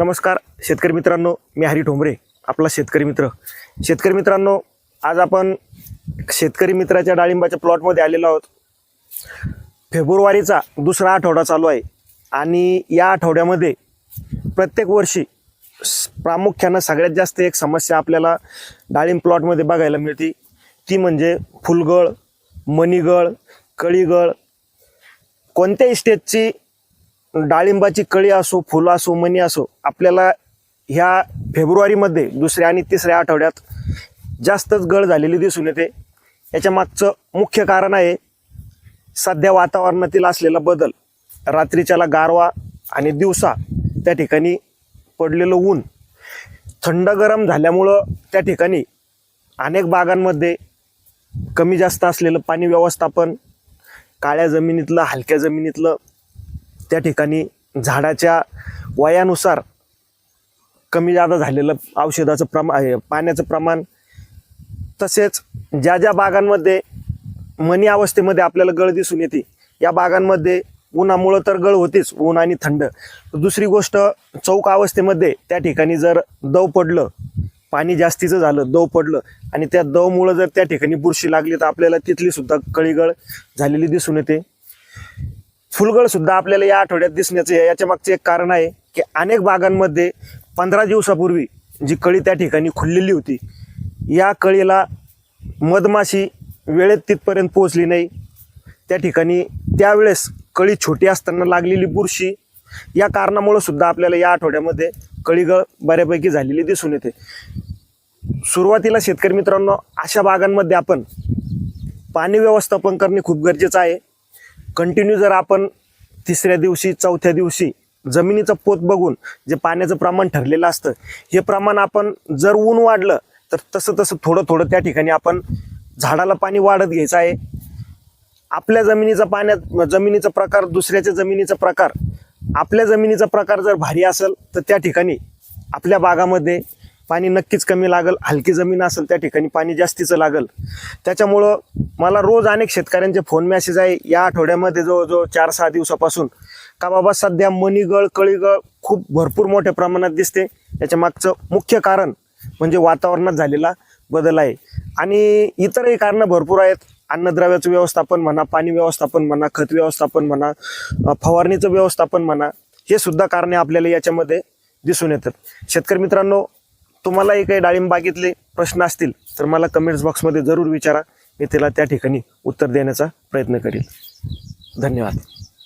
नमस्कार शेतकरी मित्रांनो मी हरी ठोंबरे आपला शेतकरी मित्र. शेतकरी मित्रांनो आज आपण शेतकरी मित्राच्या डाळिंबाच्या प्लॉटमध्ये आलेलो आहोत. फेब्रुवारीचा दुसरा आठवडा चालू आहे आणि या आठवड्यामध्ये प्रत्येक वर्षी प्रामुख्यानं सगळ्यात जास्त एक समस्या आपल्याला डाळिंब प्लॉटमध्ये बघायला मिळते. ती म्हणजे फुलगळ मणिगळ कळीगळ. कोणत्याही स्टेजची डाळिंबाची कळी असो फुलं असो मणी असो आपल्याला ह्या फेब्रुवारीमध्ये दुसऱ्या आणि तिसऱ्या आठवड्यात जास्तच गळ झालेली दिसून येते. याच्या मागचं मुख्य कारण आहे सध्या वातावरणातील असलेला बदल. रात्रीच्याला गारवा आणि दिवसा त्या ठिकाणी पडलेलं ऊन थंड गरम झाल्यामुळं त्या ठिकाणी अनेक बागांमध्ये कमी जास्त असलेलं पाणी व्यवस्थापन काळ्या जमिनीतलं हलक्या जमिनीतलं त्या ठिकाणी झाडाच्या वयानुसार कमी जादा झालेलं औषधाचं प्रमाण पाण्याचं प्रमाण तसेच ज्या ज्या बागांमध्ये मनी अवस्थेमध्ये आपल्याला गळ दिसून येते या बागांमध्ये उन्हामुळं तर गळ होतेच ऊन आणि थंड. दुसरी गोष्ट चौक अवस्थेमध्ये त्या ठिकाणी जर दव पडलं पाणी जास्तीचं झालं दव पडलं आणि त्या दवमुळं जर त्या ठिकाणी बुरशी लागली तर आपल्याला तिथलीसुद्धा कळीगळ झालेली दिसून येते. फुलगळ सुद्धा आपल्याला या आठवड्यात दिसण्याचं आहे. याच्या मागचे एक कारण आहे की अनेक बागांमध्ये पंधरा दिवसापूर्वी जी कळी त्या ठिकाणी खुललेली होती या कळीला मधमाशी वेळेत तिथपर्यंत पोहोचली नाही त्या ठिकाणी त्यावेळेस कळी छोटी असताना लागलेली बुरशी या कारणामुळं सुद्धा आपल्याला या आठवड्यामध्ये कळीगळ बऱ्यापैकी झालेली दिसून येते सुरुवातीला शेतकरी मित्रांनो अशा बागांमध्ये आपण पाणी व्यवस्थापन करणे खूप गरजेचं आहे कंटिन्यू जर आपण तिसऱ्या दिवशी चौथ्या दिवशी जमिनीचं पोत बघून जे पाण्याचं प्रमाण ठरलेलं असतं हे प्रमाण आपण जर ऊन वाढलं तर तसं तसं थोडं थोडं त्या ठिकाणी आपण झाडाला पाणी वाढत घ्यायचं आहे. आपल्या जमिनीचा पाण्यात जमिनीचा प्रकार दुसऱ्याच्या जमिनीचा प्रकार आपल्या जमिनीचा प्रकार जर भारी असेल तर त्या ठिकाणी आपल्या बागामध्ये पाणी नक्कीच कमी लागल हलकी जमीन असेल त्या ठिकाणी पाणी जास्तीचं लागल. त्याच्यामुळं मला रोज अनेक शेतकऱ्यांचे फोन मॅसेज आहे या आठवड्यामध्ये जवळजवळ चार सहा दिवसापासून का बाबा सध्या मणीगळ कळीगळ खूप भरपूर मोठ्या प्रमाणात दिसते. याच्या मागचं मुख्य कारण म्हणजे वातावरणात झालेला बदल आहे. आणि इतरही कारणं भरपूर आहेत. अन्नद्रव्याचं व्यवस्थापन म्हणा पाणी व्यवस्थापन म्हणा खत व्यवस्थापन म्हणा फवारणीचं व्यवस्थापन म्हणा हे सुद्धा कारणे आपल्याला याच्यामध्ये दिसून येतात. शेतकरी मित्रांनो तुम्हालाही काही डाळिंबागेतले प्रश्न असतील तर मला कमेंट्स बॉक्समध्ये जरूर विचारा. मी त्याला त्या ठिकाणी उत्तर देण्याचा प्रयत्न करील. धन्यवाद.